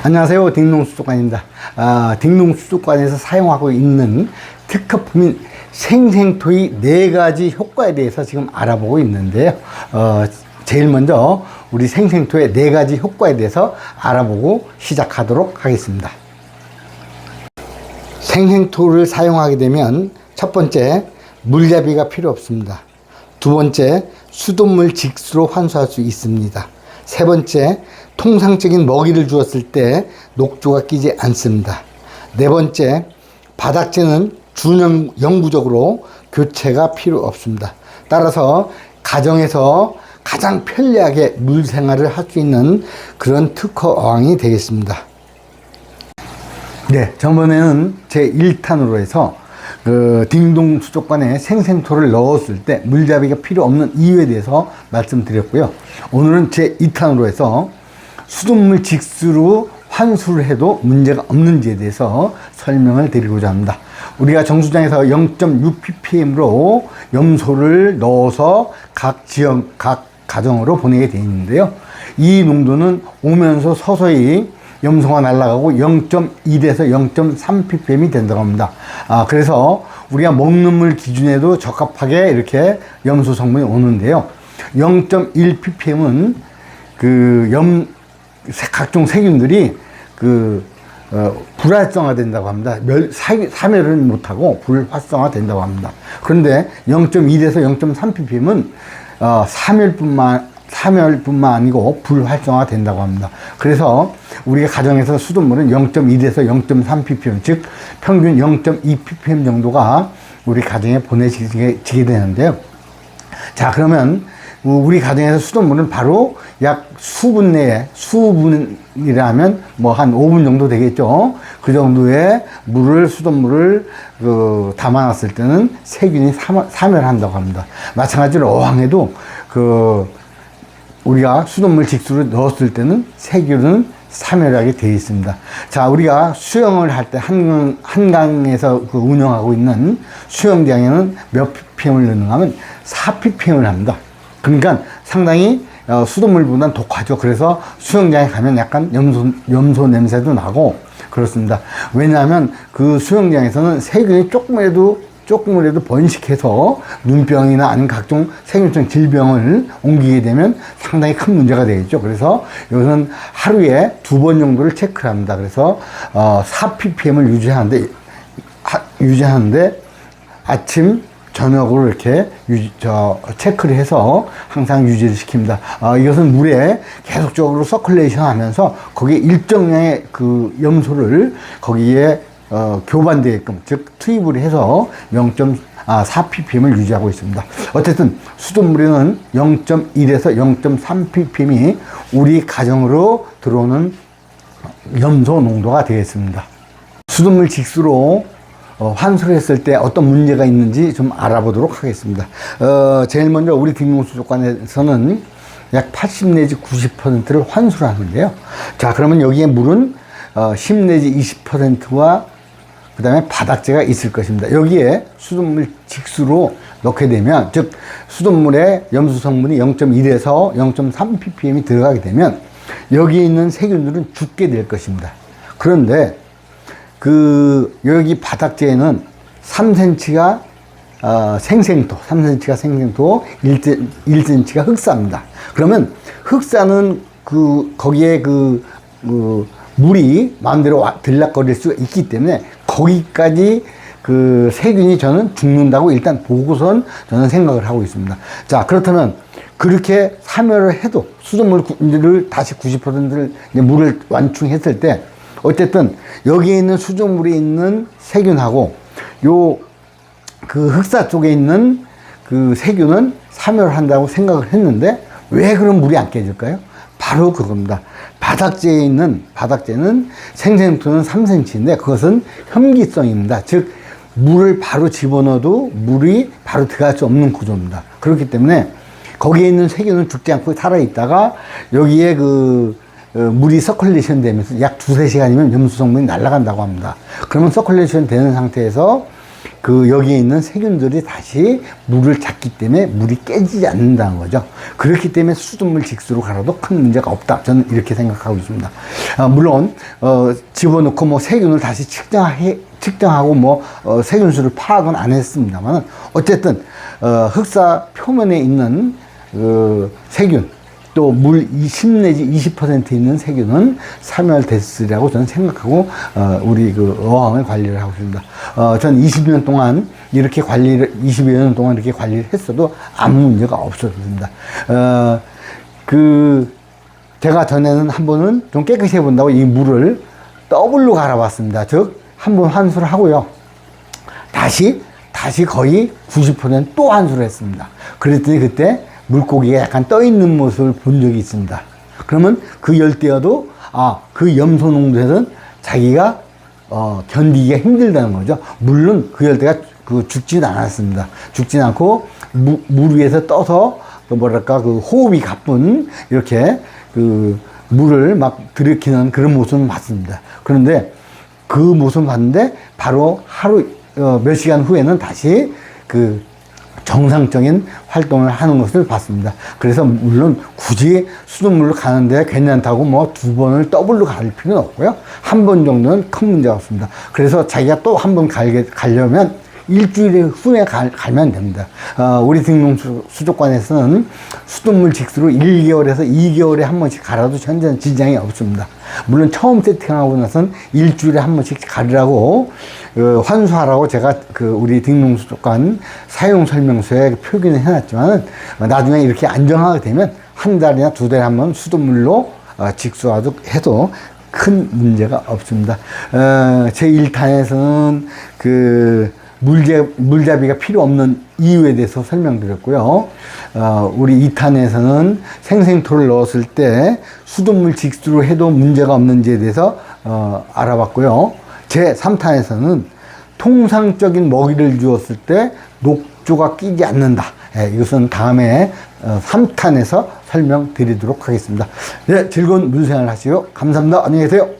안녕하세요. 딩농수족관입니다. 아, 딩농수족관에서 사용하고 있는 특허품인 생생토의 네 가지 효과에 대해서 지금 알아보고 있는데요. 어, 제일 먼저 우리 생생토의 네 가지 효과에 대해서 알아보고 시작하도록 하겠습니다. 생생토를 사용하게 되면 첫 번째 물잡이가 필요 없습니다. 두 번째 수돗물 직수로 환수할 수 있습니다. 세 번째 통상적인 먹이를 주었을 때 녹조가 끼지 않습니다. 네 번째 바닥재는 준영 영구적으로 교체가 필요 없습니다. 따라서 가정에서 가장 편리하게 물 생활을 할 수 있는 그런 특허 어항이 되겠습니다. 네, 저번에는 제 1탄으로 해서 그 딩동 수족관에 생생토를 넣었을 때 물잡이가 필요 없는 이유에 대해서 말씀드렸고요. 오늘은 제 2탄으로 해서 수돗물 직수로 환수를 해도 문제가 없는지에 대해서 설명을 드리고자 합니다. 우리가 정수장에서 0.6ppm로 염소를 넣어서 각 지역, 각 가정으로 보내게 되어 있는데요. 이 농도는 오면서 서서히 염소가 날아가고 0.1에서 0.3ppm이 된다고 합니다. 아, 그래서 우리가 먹는 물 기준에도 적합하게 이렇게 염소 성분이 오는데요. 0.1ppm은 그 염, 각종 세균들이 그, 어, 불활성화 된다고 합니다. 멸, 사, 사멸은 못하고 불활성화 된다고 합니다. 그런데 0.1에서 0.3ppm은 어, 사멸뿐만, 사멸뿐만 아니고 불활성화 된다고 합니다. 그래서 우리가 가정에서 수돗물은 0.1에서 0.3ppm, 즉 평균 0.2ppm 정도가 우리 가정에 보내지게 되는데요. 자, 그러면 우리 가정에서 수돗물은 바로 약 수분 내에, 수분이라면 뭐 한 5분 정도 되겠죠. 그 정도의 물을, 수돗물을 그 담아놨을 때는 세균이 사멸, 한다고 합니다. 마찬가지로 어항에도 그 우리가 수돗물 직수를 넣었을 때는 세균은 사멸하게 되어 있습니다. 자, 우리가 수영을 할 때 한강, 한강에서 그 운영하고 있는 수영장에는 몇 ppm을 넣는가 하면 4ppm을 합니다. 그러니까 상당히 어, 수돗물보다는 독하죠. 그래서 수영장에 가면 약간 염소, 염소 냄새도 나고 그렇습니다. 왜냐하면 그 수영장에서는 세균이 조금이라도 조금이라도 번식해서 눈병이나 아니면 각종 세균성 질병을 옮기게 되면 상당히 큰 문제가 되겠죠. 그래서 이것은 하루에 두 번 정도를 체크를 합니다. 그래서 어, 4ppm을 유지하는데 하, 유지하는데 아침 저녁으로 이렇게 유지, 저, 체크를 해서 항상 유지를 시킵니다. 어, 이것은 물에 계속적으로 서큘레이션 하면서 거기에 일정량의 그 염소를 거기에 어, 교반되게끔, 즉, 투입을 해서 0.4ppm을 유지하고 있습니다. 어쨌든, 수돗물에는 0.1에서 0.3ppm이 우리 가정으로 들어오는 염소 농도가 되겠습니다. 수돗물 직수로 어, 환수를 했을 때 어떤 문제가 있는지 좀 알아보도록 하겠습니다. 어, 제일 먼저 우리 딩농수족관에서는 약 80 내지 90%를 환수를 하는데요. 자, 그러면 여기에 물은 어, 10 내지 20%와 그 다음에 바닥재가 있을 것입니다. 여기에 수돗물 직수로 넣게 되면, 즉, 수돗물에 염수 성분이 0.1에서 0.3ppm이 들어가게 되면, 여기에 있는 세균들은 죽게 될 것입니다. 그런데, 그, 여기 바닥재에는 3cm가 어, 생생토, 3cm가 생생토, 1cm가 흑사입니다. 그러면 흑사는 그, 거기에 그, 그 물이 마음대로 들락거릴 수가 있기 때문에 거기까지 그 세균이 저는 죽는다고 일단 보고선 저는 생각을 하고 있습니다. 자, 그렇다면 그렇게 사멸을 해도 수돗물을 다시 90%를 물을 완충했을 때 어쨌든 여기에 있는 수돗물에 있는 세균하고 요 그 흑사 쪽에 있는 그 세균은 사멸한다고 생각을 했는데 왜 그런 물이 안 깨질까요? 바로 그겁니다. 바닥재에 있는 바닥재는 생생토는 3cm인데 그것은 혐기성입니다. 즉 물을 바로 집어넣어도 물이 바로 들어갈 수 없는 구조입니다. 그렇기 때문에 거기에 있는 세균은 죽지 않고 살아있다가 여기에 그 어, 물이 서큘레이션 되면서 약 두세 시간이면 염수 성분이 날아간다고 합니다. 그러면 서큘레이션 되는 상태에서 그 여기에 있는 세균들이 다시 물을 잡기 때문에 물이 깨지지 않는다는 거죠. 그렇기 때문에 수돗물 직수로 갈아도 큰 문제가 없다. 저는 이렇게 생각하고 있습니다. 아, 물론 어, 집어넣고 뭐 세균을 다시 측정해 측정하고 뭐 어, 세균수를 파악은 안 했습니다만 어쨌든 어, 흑사 표면에 있는 그 세균 또 물 20 내지 20% 있는 세균은 사멸됐으리라고 저는 생각하고 어, 우리 그 어항을 관리를 하고 있습니다. 어, 전 20년 동안 이렇게 관리를 20여 년 동안 이렇게 관리를 했어도 아무 문제가 없었습니다. 어, 그 제가 전에는 한 번은 좀 깨끗이 해본다고 이 물을 더블로 갈아봤습니다. 즉 한 번 환수를 하고요. 다시 다시 거의 90%또 환수를 했습니다. 그랬더니 그때 물고기가 약간 떠 있는 모습을 본 적이 있습니다. 그러면 그 열대어도 아 그 염소 농도에서는 자기가 어, 견디기가 힘들다는 거죠. 물론 그 열대가 그 죽진 않았습니다. 죽진 않고 무, 물 위에서 떠서 그 뭐랄까 그 호흡이 가쁜 이렇게 그 물을 막 들이키는 그런 모습은 봤습니다. 그런데 그 모습을 봤는데 바로 하루 어, 몇 시간 후에는 다시 그 정상적인 활동을 하는 것을 봤습니다. 그래서 물론 굳이 수돗물로 가는데 괜찮다고 뭐 두 번을 더블로 갈 필요는 없고요. 한 번 정도는 큰 문제가 없습니다. 그래서 자기가 또 한 번 가려면 일주일 후에 갈, 가면 됩니다. 어, 우리 등농수족관에서는 수돗물 직수로 1개월에서 2개월에 한 번씩 갈아도 현재는 지장이 없습니다. 물론 처음 세팅하고 나서는 일주일에 한 번씩 가르라고 어, 환수하라고 제가 그 우리 등농수족관 사용 설명서에 표기는 해놨지만 나중에 이렇게 안정하게 되면 한 달이나 두 달에 한 번 수돗물로 어, 직수하도 해도 큰 문제가 없습니다. 어, 제 1탄에서는 그 물제, 물잡이가 필요 없는 이유에 대해서 설명드렸고요. 어, 우리 2탄에서는 생생토를 넣었을 때 수돗물 직수로 해도 문제가 없는지에 대해서 어, 알아봤고요. 제 3탄에서는 통상적인 먹이를 주었을 때 녹조가 끼지 않는다. 예, 이것은 다음에 어, 3탄에서 설명드리도록 하겠습니다. 네, 즐거운 물생활 하시고 감사합니다. 안녕히 계세요.